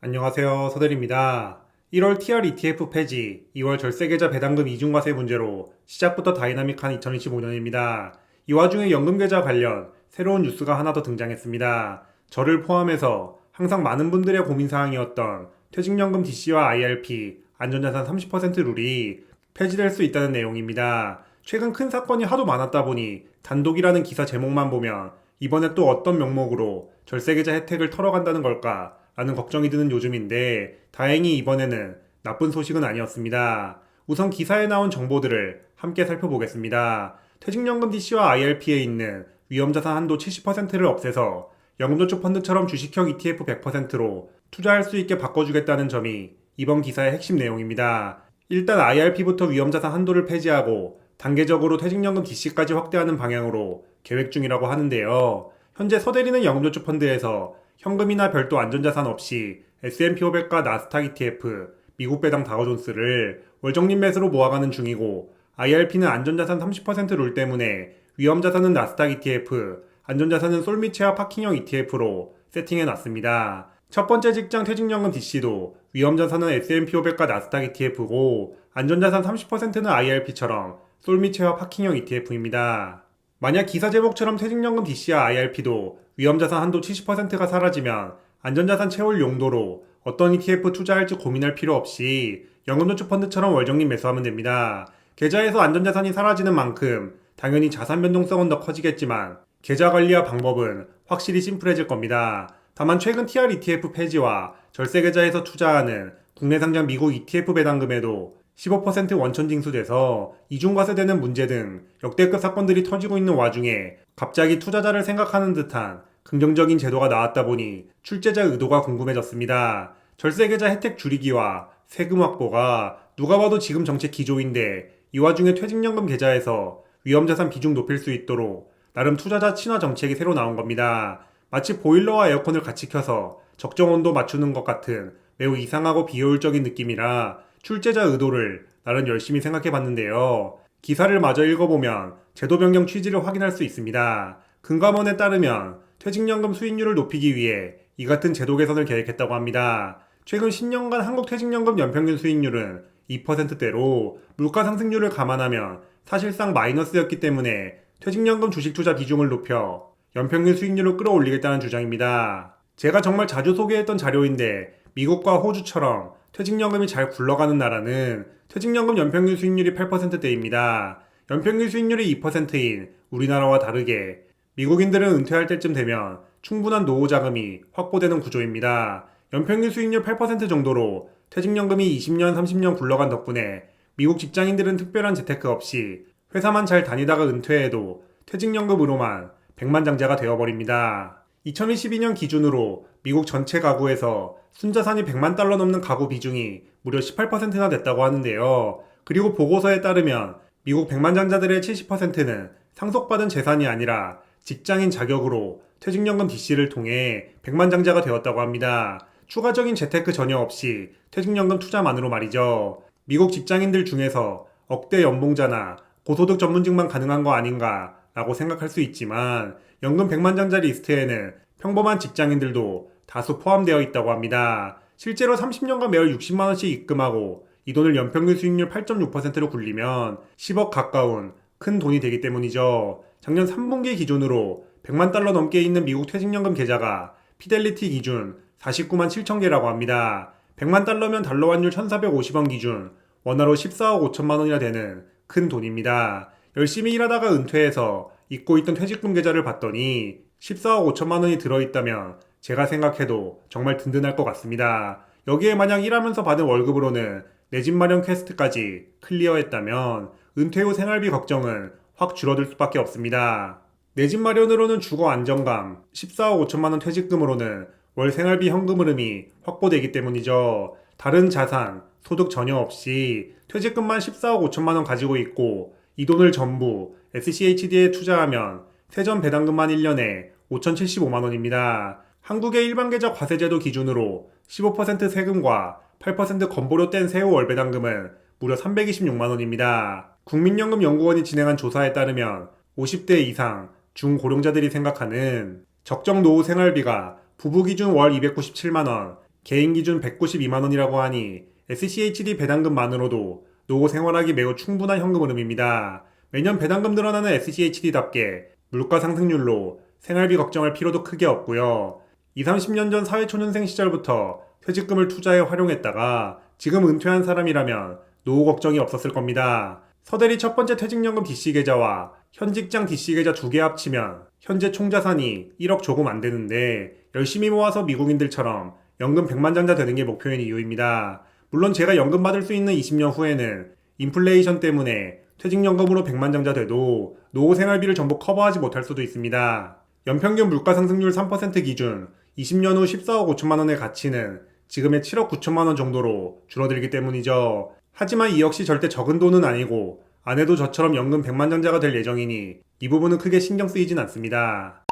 안녕하세요. 서대리입니다. 1월 TR ETF 폐지, 2월 절세계좌 배당금 이중과세 문제로 시작부터 다이나믹한 2025년입니다. 이 와중에 연금계좌 관련 새로운 뉴스가 하나 더 등장했습니다. 저를 포함해서 항상 많은 분들의 고민사항이었던 퇴직연금 DC와 IRP, 안전자산 30% 룰이 폐지될 수 있다는 내용입니다. 최근 큰 사건이 하도 많았다 보니 단독이라는 기사 제목만 보면 이번에 또 어떤 명목으로 절세계좌 혜택을 털어간다는 걸까? 라는 걱정이 드는 요즘인데 다행히 이번에는 나쁜 소식은 아니었습니다. 우선 기사에 나온 정보들을 함께 살펴보겠습니다. 퇴직연금 DC와 IRP에 있는 위험자산 한도 70%를 없애서 연금저축 펀드처럼 주식형 ETF 100%로 투자할 수 있게 바꿔주겠다는 점이 이번 기사의 핵심 내용입니다. 일단 IRP부터 위험자산 한도를 폐지하고 단계적으로 퇴직연금 DC까지 확대하는 방향으로 계획 중이라고 하는데요. 현재 서대리는 연금저축 펀드에서 현금이나 별도 안전자산 없이 S&P 500과 나스닥 ETF, 미국 배당 다우존스를 월정립 매수로 모아가는 중이고 IRP는 안전자산 30%룰 때문에 위험자산은 나스닥 ETF, 안전자산은 솔미체와 파킹형 ETF로 세팅해 놨습니다. 첫 번째 직장 퇴직연금 DC도 위험자산은 S&P 500과 나스닥 ETF고 안전자산 30%는 IRP처럼 솔미체와 파킹형 ETF입니다. 만약 기사 제목처럼 퇴직연금 DC와 IRP도 위험자산 한도 70%가 사라지면 안전자산 채울 용도로 어떤 ETF 투자할지 고민할 필요 없이 연금저축 펀드처럼 월정립 매수하면 됩니다. 계좌에서 안전자산이 사라지는 만큼 당연히 자산 변동성은 더 커지겠지만 계좌 관리와 방법은 확실히 심플해질 겁니다. 다만 최근 TR ETF 폐지와 절세 계좌에서 투자하는 국내 상장 미국 ETF 배당금에도 15% 원천 징수돼서 이중과세 되는 문제 등 역대급 사건들이 터지고 있는 와중에 갑자기 투자자를 생각하는 듯한 긍정적인 제도가 나왔다 보니 출제자 의도가 궁금해졌습니다. 절세계좌 혜택 줄이기와 세금 확보가 누가 봐도 지금 정책 기조인데 이 와중에 퇴직연금 계좌에서 위험자산 비중 높일 수 있도록 나름 투자자 친화 정책이 새로 나온 겁니다. 마치 보일러와 에어컨을 같이 켜서 적정 온도 맞추는 것 같은 매우 이상하고 비효율적인 느낌이라 출제자 의도를 나름 열심히 생각해 봤는데요. 기사를 마저 읽어보면 제도 변경 취지를 확인할 수 있습니다. 금감원에 따르면 퇴직연금 수익률을 높이기 위해 이 같은 제도 개선을 계획했다고 합니다. 최근 10년간 한국 퇴직연금 연평균 수익률은 2%대로 물가 상승률을 감안하면 사실상 마이너스였기 때문에 퇴직연금 주식 투자 비중을 높여 연평균 수익률을 끌어올리겠다는 주장입니다. 제가 정말 자주 소개했던 자료인데 미국과 호주처럼 퇴직연금이 잘 굴러가는 나라는 퇴직연금 연평균 수익률이 8%대입니다. 연평균 수익률이 2%인 우리나라와 다르게 미국인들은 은퇴할 때쯤 되면 충분한 노후 자금이 확보되는 구조입니다. 연평균 수익률 8% 정도로 퇴직연금이 20년, 30년 굴러간 덕분에 미국 직장인들은 특별한 재테크 없이 회사만 잘 다니다가 은퇴해도 퇴직연금으로만 백만장자가 되어버립니다. 2022년 기준으로 미국 전체 가구에서 순자산이 100만 달러 넘는 가구 비중이 무려 18%나 됐다고 하는데요. 그리고 보고서에 따르면 미국 백만장자들의 70%는 상속받은 재산이 아니라 직장인 자격으로 퇴직연금 DC를 통해 백만장자가 되었다고 합니다. 추가적인 재테크 전혀 없이 퇴직연금 투자만으로 말이죠. 미국 직장인들 중에서 억대 연봉자나 고소득 전문직만 가능한 거 아닌가 라고 생각할 수 있지만 연금 백만장자 리스트에는 평범한 직장인들도 다수 포함되어 있다고 합니다. 실제로 30년간 매월 60만원씩 입금하고 이 돈을 연평균 수익률 8.6%로 굴리면 10억 가까운 큰 돈이 되기 때문이죠. 작년 3분기 기준으로 100만 달러 넘게 있는 미국 퇴직연금 계좌가 피델리티 기준 49만 7천 개라고 합니다. 100만 달러면 달러 환율 1450원 기준 원화로 14억 5천만 원이나 되는 큰 돈입니다. 열심히 일하다가 은퇴해서 잊고 있던 퇴직금 계좌를 봤더니 14억 5천만 원이 들어있다면 제가 생각해도 정말 든든할 것 같습니다. 여기에 만약 일하면서 받은 월급으로는 내 집 마련 퀘스트까지 클리어했다면 은퇴 후 생활비 걱정은 확 줄어들 수밖에 없습니다. 내 집 마련으로는 주거 안정감, 14억 5천만 원 퇴직금으로는 월 생활비 현금 흐름이 확보되기 때문이죠. 다른 자산, 소득 전혀 없이 퇴직금만 14억 5천만 원 가지고 있고 이 돈을 전부 SCHD에 투자하면 세전 배당금만 1년에 5,075만 원입니다. 한국의 일반 계좌 과세제도 기준으로 15% 세금과 8% 건보료 뗀 세후 월배당금은 무려 326만 원입니다. 국민연금연구원이 진행한 조사에 따르면 50대 이상 중고령자들이 생각하는 적정 노후 생활비가 부부 기준 월 297만 원, 개인 기준 192만원이라고 하니 SCHD 배당금만으로도 노후 생활하기 매우 충분한 현금 흐름입니다. 매년 배당금 늘어나는 SCHD답게 물가 상승률로 생활비 걱정할 필요도 크게 없고요. 20, 30년 전 사회초년생 시절부터 퇴직금을 투자에 활용했다가 지금 은퇴한 사람이라면 노후 걱정이 없었을 겁니다. 서대리 첫 번째 퇴직연금 DC 계좌와 현 직장 DC 계좌 두 개 합치면 현재 총 자산이 1억 조금 안 되는데 열심히 모아서 미국인들처럼 연금 100만 장자 되는 게 목표인 이유입니다. 물론 제가 연금 받을 수 있는 20년 후에는 인플레이션 때문에 퇴직연금으로 100만 장자 돼도 노후 생활비를 전부 커버하지 못할 수도 있습니다. 연평균 물가 상승률 3% 기준 20년 후 14억 5천만 원의 가치는 지금의 7억 9천만 원 정도로 줄어들기 때문이죠. 하지만 이 역시 절대 적은 돈은 아니고 아내도 저처럼 연금 100만 장자가 될 예정이니 이 부분은 크게 신경 쓰이진 않습니다.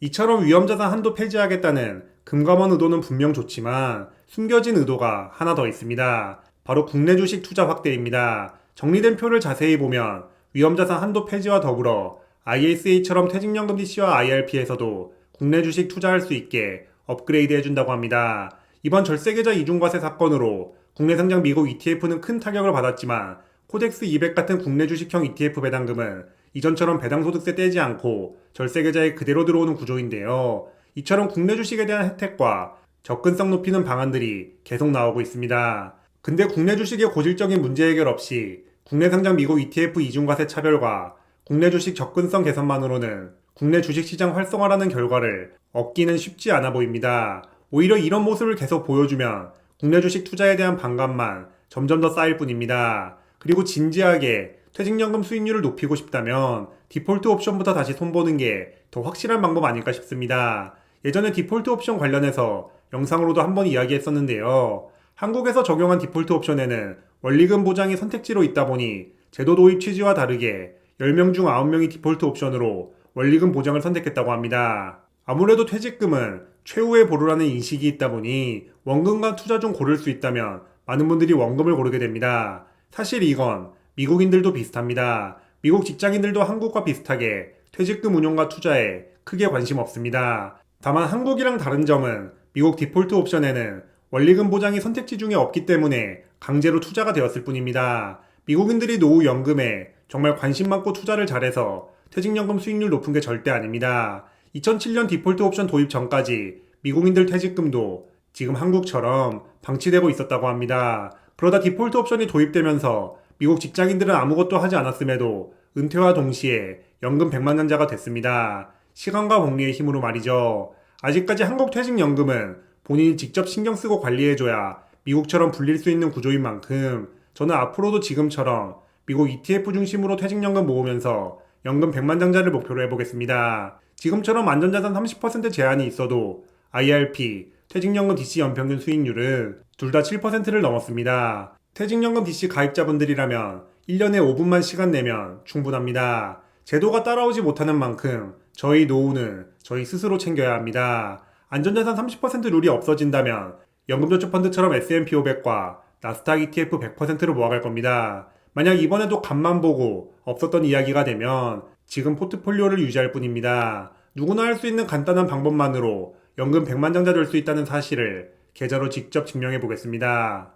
이처럼 위험자산 한도 폐지하겠다는 금감원 의도는 분명 좋지만 숨겨진 의도가 하나 더 있습니다. 바로 국내 주식 투자 확대입니다. 정리된 표를 자세히 보면 위험자산 한도 폐지와 더불어 ISA처럼 퇴직연금 DC와 IRP에서도 국내 주식 투자할 수 있게 업그레이드 해준다고 합니다. 이번 절세계좌 이중과세 사건으로 국내 상장 미국 ETF는 큰 타격을 받았지만 코덱스 200 같은 국내 주식형 ETF 배당금은 이전처럼 배당소득세 떼지 않고 절세계좌에 그대로 들어오는 구조인데요. 이처럼 국내 주식에 대한 혜택과 접근성 높이는 방안들이 계속 나오고 있습니다. 근데 국내 주식의 고질적인 문제 해결 없이 국내 상장 미국 ETF 이중과세 차별과 국내 주식 접근성 개선만으로는 국내 주식시장 활성화라는 결과를 얻기는 쉽지 않아 보입니다. 오히려 이런 모습을 계속 보여주면 국내 주식 투자에 대한 반감만 점점 더 쌓일 뿐입니다. 그리고 진지하게 퇴직연금 수익률을 높이고 싶다면 디폴트 옵션부터 다시 손보는 게 더 확실한 방법 아닐까 싶습니다. 예전에 디폴트 옵션 관련해서 영상으로도 한번 이야기했었는데요. 한국에서 적용한 디폴트 옵션에는 원리금 보장이 선택지로 있다 보니 제도 도입 취지와 다르게 10명 중 9명이 디폴트 옵션으로 원리금 보장을 선택했다고 합니다. 아무래도 퇴직금은 최후의 보루라는 인식이 있다 보니 원금과 투자 중 고를 수 있다면 많은 분들이 원금을 고르게 됩니다. 사실 이건 미국인들도 비슷합니다. 미국 직장인들도 한국과 비슷하게 퇴직금 운용과 투자에 크게 관심 없습니다. 다만 한국이랑 다른 점은 미국 디폴트 옵션에는 원리금 보장이 선택지 중에 없기 때문에 강제로 투자가 되었을 뿐입니다. 미국인들이 노후 연금에 정말 관심 많고 투자를 잘해서 퇴직연금 수익률 높은 게 절대 아닙니다. 2007년 디폴트 옵션 도입 전까지 미국인들 퇴직금도 지금 한국처럼 방치되고 있었다고 합니다. 그러다 디폴트 옵션이 도입되면서 미국 직장인들은 아무것도 하지 않았음에도 은퇴와 동시에 연금 100만 년자가 됐습니다. 시간과 복리의 힘으로 말이죠. 아직까지 한국 퇴직연금은 본인이 직접 신경 쓰고 관리해줘야 미국처럼 불릴 수 있는 구조인 만큼 저는 앞으로도 지금처럼 미국 ETF 중심으로 퇴직연금 모으면서 연금 100만 장자를 목표로 해보겠습니다. 지금처럼 안전자산 30% 제한이 있어도 IRP, 퇴직연금 DC 연평균 수익률은 둘 다 7%를 넘었습니다. 퇴직연금 DC 가입자분들이라면 1년에 5분만 시간 내면 충분합니다. 제도가 따라오지 못하는 만큼 저희 노후는 저희 스스로 챙겨야 합니다. 안전자산 30% 룰이 없어진다면 연금저축펀드처럼 S&P 500과 나스닥 ETF 100%로 모아갈 겁니다. 만약 이번에도 간만 보고 없었던 이야기가 되면 지금 포트폴리오를 유지할 뿐입니다. 누구나 할 수 있는 간단한 방법만으로 연금 100만 장자 될 수 있다는 사실을 계좌로 직접 증명해 보겠습니다.